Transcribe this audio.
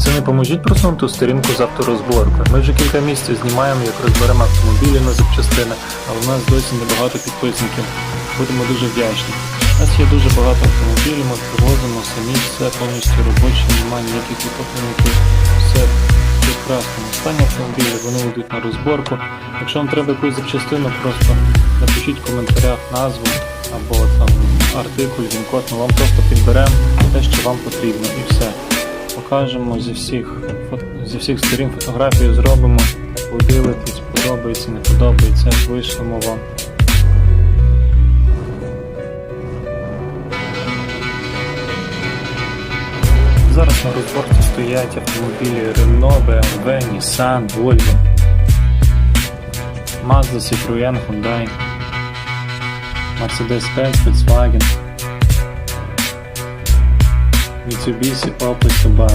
Пацани, поможіть просунути сторінку з авторозборкою. Ми вже кілька місяців знімаємо, як розберемо автомобілі на запчастини, але в нас досі небагато підписників. Будемо дуже вдячні. У нас є дуже багато автомобілів, ми привозимо самі все повністю робоче, немає ніяких відповідників. Все прекрасно. Останні автомобілі вони йдуть на розборку. Якщо вам треба якусь запчастину, просто напишіть в коментарях назву або там артикуль, він код, ми вам просто підберемо те, що вам потрібно, і все. Покажемо зі всіх, зі всіх сторін фотографію зробимо, подивитись, подобається, не подобається, вишлемо вам. Зараз на розборці стоять автомобілі Renault, BMW, Nissan, Volvo, Mazda, Citroën, Hyundai, Mercedes-Benz, Volkswagen, Mitsubishi, Opel, Subaru.